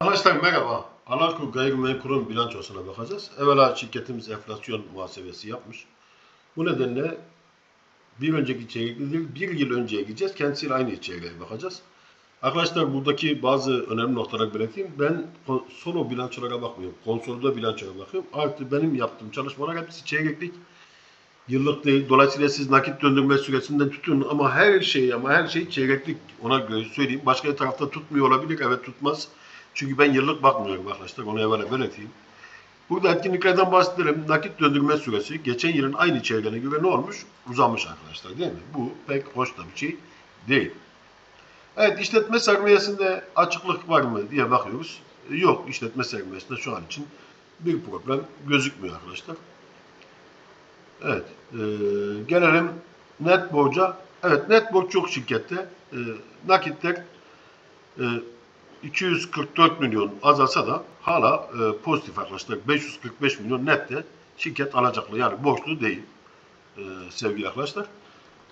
Arkadaşlar merhaba. Alarko gayrimenkulün bilançosuna bakacağız. Evvela şirketimiz enflasyon muhasebesi yapmış. Bu nedenle bir önceki çeyrekli değil, bir yıl önceye gideceğiz. Kendisiyle aynı çeyreğe bakacağız. Arkadaşlar buradaki bazı önemli noktalar belirteyim. Ben solo bilançolara bakmıyorum. Konsolide bilançolara bakıyorum. Artı benim yaptığım çalışmalar hepsi çeyreklik. Yıllık değil. Dolayısıyla siz nakit döndürme süresinden tutun ama her şey ama her şey çeyreklik. Ona göre söyleyeyim. Başka bir tarafta tutmuyor olabilir. Evet tutmaz. Çünkü ben yıllık bakmıyorum arkadaşlar. Onu evvela belirteyim. Burada etkinliklerden bahsedelim. Nakit döndürme süresi geçen yılın aynı çeyreğine göre ne olmuş? Uzamış arkadaşlar değil mi? Bu pek hoş da bir şey değil. Evet işletme sermayesinde açıklık var mı diye bakıyoruz. Yok işletme sermayesinde şu an için bir problem gözükmüyor arkadaşlar. Evet. e, gelelim net borca. Evet net borç çok şirkette. E, nakitler e, 244 milyon azalsa da hala e, pozitif arkadaşlar. 545 milyon nette şirket alacaklı yani borçlu değil e, sevgili arkadaşlar.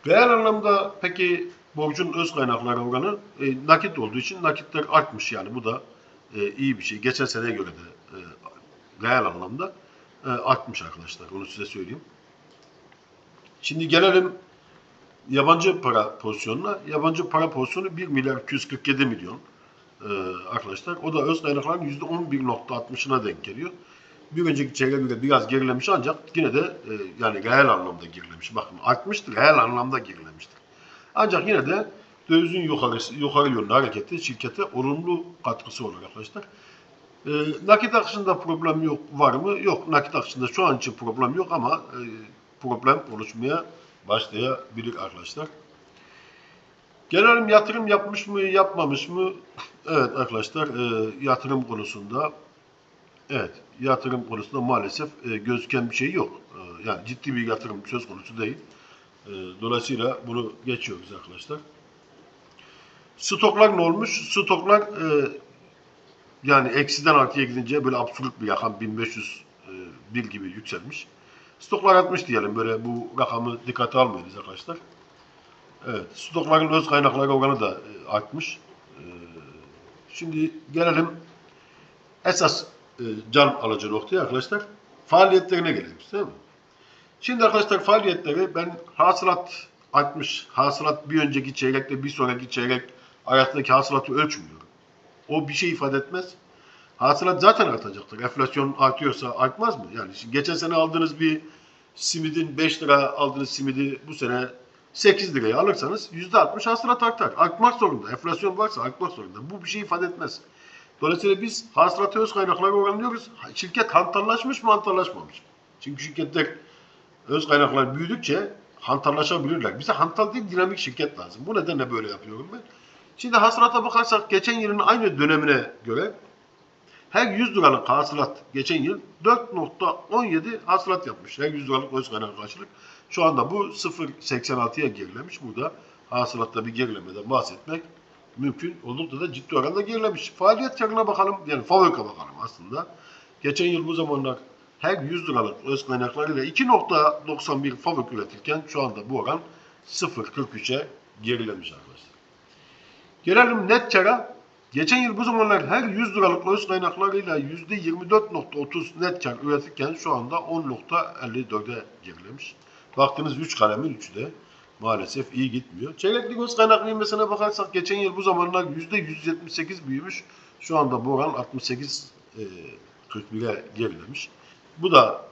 Reel anlamda peki borcun öz kaynakları oranı e, nakit olduğu için nakitler artmış yani bu da e, iyi bir şey. Geçen seneye göre de e, reel anlamda e, artmış arkadaşlar. Onu size söyleyeyim. Şimdi gelelim yabancı para pozisyonuna. Yabancı para pozisyonu 1 milyar 247 milyon e, arkadaşlar. O da öz kaynakların %11.60'ına denk geliyor. Bir önceki çeyreğe göre biraz gerilemiş ancak yine de e, yani reel anlamda gerilemiş. Bakın artmıştır, reel anlamda gerilemiştir. Ancak yine de dövizin yukarısı, yukarı yönlü hareketi şirkete olumlu katkısı olur arkadaşlar. E, nakit akışında problem yok var mı? Yok. Nakit akışında şu an için problem yok ama e, problem oluşmaya başlayabilir arkadaşlar. Gelelim yatırım yapmış mı, yapmamış mı? Evet arkadaşlar, e, yatırım konusunda evet, yatırım konusunda maalesef e, gözüken bir şey yok. E, yani ciddi bir yatırım söz konusu değil. E, dolayısıyla bunu geçiyoruz arkadaşlar. Stoklar ne olmuş? Stoklar e, yani eksiden artıya gidince böyle absürt bir rakam 1500 e, bir gibi yükselmiş. Stoklar artmış diyelim böyle bu rakamı dikkate almıyoruz arkadaşlar. Evet, stokların öz kaynakları oranı da e, artmış. E, Şimdi gelelim esas e, can alıcı noktaya arkadaşlar. Faaliyetlerine gelelim değil mi? Şimdi arkadaşlar faaliyetleri ben hasılat artmış, hasılat bir önceki çeyrekle bir sonraki çeyrek arasındaki hasılatı ölçmüyorum. O bir şey ifade etmez. Hasılat zaten artacaktır. Enflasyon artıyorsa artmaz mı? Yani geçen sene aldığınız bir simidin 5 lira aldığınız simidi bu sene 8 liraya alırsanız %60 hasılat artar. Artmak zorunda. Enflasyon varsa artmak zorunda. Bu bir şey ifade etmez. Dolayısıyla biz hasılatı öz kaynaklara oranlıyoruz. Şirket hantallaşmış mı hantallaşmamış mı? Çünkü şirketler öz kaynaklar büyüdükçe hantallaşabilirler. Bize hantal değil dinamik şirket lazım. Bu nedenle böyle yapıyorum ben. Şimdi hasılata bakarsak geçen yılın aynı dönemine göre her 100 liralık hasılat geçen yıl 4.17 hasılat yapmış. Her 100 liralık öz kaynak karşılık. Şu anda bu 0.86'ya gerilemiş. Burada hasılatta bir gerilemeden bahsetmek mümkün. Oldukça da ciddi oranda gerilemiş. Faaliyet karına bakalım. Yani FAVÖK'a bakalım aslında. Geçen yıl bu zamanlar her 100 liralık öz kaynaklarıyla 2.91 FAVÖK üretirken şu anda bu oran 0.43'e gerilemiş arkadaşlar. Gelelim net kara. Geçen yıl bu zamanlar her 100 liralık öz kaynaklarıyla %24.30 net kar üretirken şu anda 10.54'e gerilemiş. Baktınız 3 kalemin 3'ü de maalesef iyi gitmiyor. Çeyreklik öz kaynak büyümesine bakarsak geçen yıl bu zamanlar %178 büyümüş. Şu anda bu oran 68 e, 41'e gerilemiş. Bu da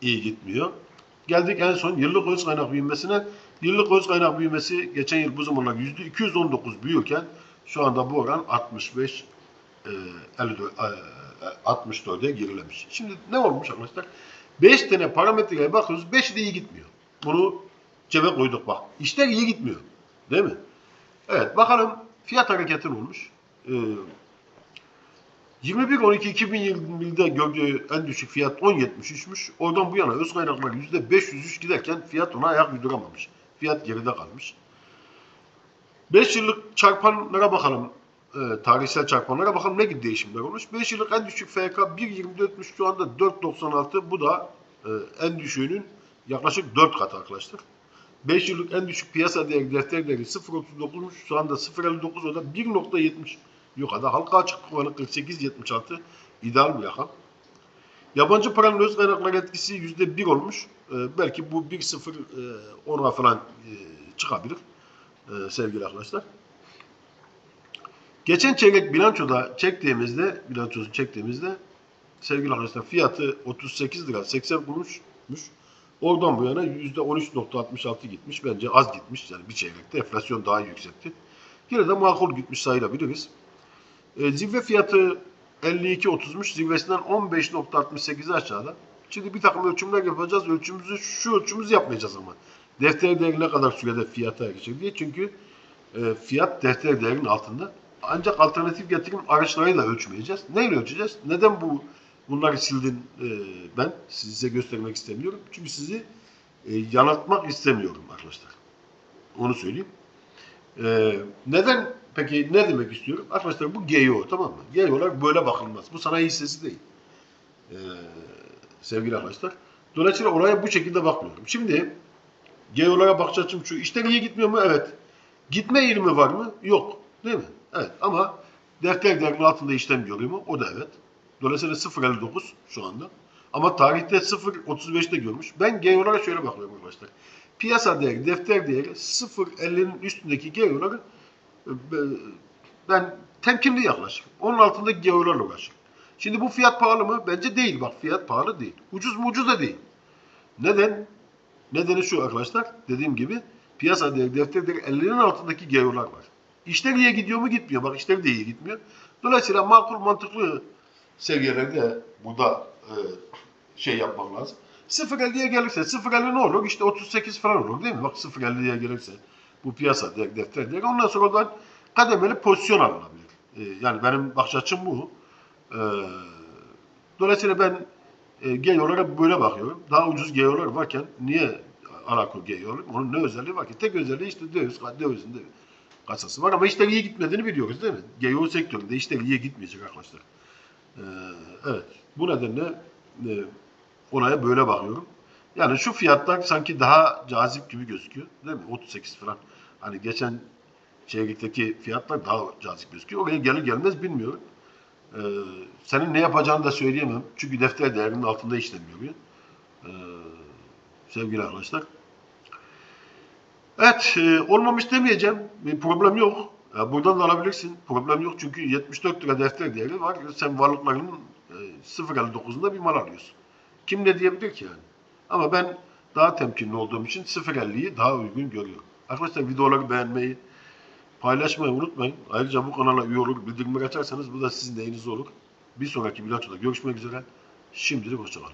iyi gitmiyor. Geldik en son yıllık öz kaynak büyümesine. Yıllık öz kaynak büyümesi geçen yıl bu zamanlar %219 büyürken şu anda bu oran 65 e, 54, e, 64'e gerilemiş. Şimdi ne olmuş arkadaşlar? 5 tane parametreye bakıyoruz. 5'i de iyi gitmiyor. Bunu cebe koyduk bak. İşler iyi gitmiyor. Değil mi? Evet bakalım fiyat hareketi olmuş? Ee, 21-12-2020'de gördüğü en düşük fiyat 10.73'müş. Oradan bu yana öz kaynaklar %503 giderken fiyat ona ayak uyduramamış. Fiyat geride kalmış. 5 yıllık çarpanlara bakalım. E, tarihsel çarpanlara bakalım ne gibi değişimler olmuş. 5 yıllık en düşük FK 1.24'müş şu anda 4.96. Bu da e, en düşüğünün yaklaşık 4 katı arkadaşlar. 5 yıllık en düşük piyasa değeri defter değeri 0.39'muş. Şu anda 0.59 o da 1.70 Yukarıda halka açık oranı 48.76 ideal bir rakam. Yabancı paranın öz kaynakları etkisi %1 olmuş. Ee, belki bu 1-0 e, 10'a falan e, çıkabilir e, sevgili arkadaşlar. Geçen çeyrek bilançoda çektiğimizde, bilançosunu çektiğimizde sevgili arkadaşlar fiyatı 38 lira 80 kuruşmuş. Oradan bu yana %13.66 gitmiş. Bence az gitmiş. Yani bir çeyrekte enflasyon daha yüksekti. Yine de makul gitmiş sayılabiliriz. E, zirve fiyatı 52.30'muş. Zirvesinden 15.68 aşağıda. Şimdi bir takım ölçümler yapacağız. Ölçümümüzü şu ölçümümüzü yapmayacağız ama. Defter değeri ne kadar sürede fiyata erişecek diye. Çünkü e, fiyat defter değerinin altında. Ancak alternatif getirim araçlarıyla ölçmeyeceğiz. Neyle ölçeceğiz? Neden bu bunları sildin e, ben? Size göstermek istemiyorum. Çünkü sizi e, yanıltmak istemiyorum arkadaşlar. Onu söyleyeyim. E, neden peki ne demek istiyorum? Arkadaşlar bu GEO tamam mı? GEO'lar böyle bakılmaz. Bu sanayi hissesi değil. E, sevgili arkadaşlar. Dolayısıyla oraya bu şekilde bakmıyorum. Şimdi GEO'lara bakış açım şu. İşler iyi gitmiyor mu? Evet. Gitme eğilimi var mı? Yok. Değil mi? Evet. Ama defter değerinin altında işlem görüyor mu? O da evet. Dolayısıyla 0.59 şu anda. Ama tarihte 0.35'te görmüş. Ben GEO'lara şöyle bakıyorum arkadaşlar. Piyasa değeri, defter değeri 0.50'nin üstündeki GEO'ları e, ben temkinli yaklaşırım. Onun altındaki GEO'larla uğraşırım. Şimdi bu fiyat pahalı mı? Bence değil. Bak fiyat pahalı değil. Ucuz mu? Ucuz da değil. Neden? Nedeni şu arkadaşlar. Dediğim gibi piyasa değeri, defter değeri 50'nin altındaki GEO'lar var. İşler iyi gidiyor mu? Gitmiyor. Bak iyi gitmiyor. Dolayısıyla makul mantıklı seviyelerde burada e, şey yapmak lazım. 0.50'ye gelirse 0.50 ne olur? İşte 38 falan olur değil mi? Bak 0.50'ye gelirse bu piyasa değer, defter değeri. Ondan sonra oradan kademeli pozisyon alınabilir. E, yani benim bakış açım bu. E, dolayısıyla ben e, GEO'lara böyle bakıyorum. Daha ucuz GEO'lar varken niye Arako GEO? Onun ne özelliği var ki? Tek özelliği işte döviz, dövizin de kasası var ama işler iyi gitmediğini biliyoruz değil mi? GEO sektöründe işler iyi gitmeyecek arkadaşlar. Ee, evet. Bu nedenle e, olaya böyle bakıyorum. Yani şu fiyatlar sanki daha cazip gibi gözüküyor. Değil mi? 38 falan. Hani geçen çeyrekteki fiyatlar daha cazip gözüküyor. Oraya gelir gelmez bilmiyorum. Ee, senin ne yapacağını da söyleyemem. Çünkü defter değerinin altında işlem görüyor. Ee, sevgili arkadaşlar. Evet, e, olmamış demeyeceğim. Bir problem yok. Buradan da alabilirsin. Problem yok çünkü 74 lira defter değeri var. Sen varlıklarının e, 0.59'unda bir mal alıyorsun. Kim ne diyebilir ki yani? Ama ben daha temkinli olduğum için 0.50'yi daha uygun görüyorum. Arkadaşlar videoları beğenmeyi, paylaşmayı unutmayın. Ayrıca bu kanala üye olur, bildirimleri açarsanız bu da sizin neyiniz olur. Bir sonraki bilançoda görüşmek üzere. Şimdilik hoşçakalın.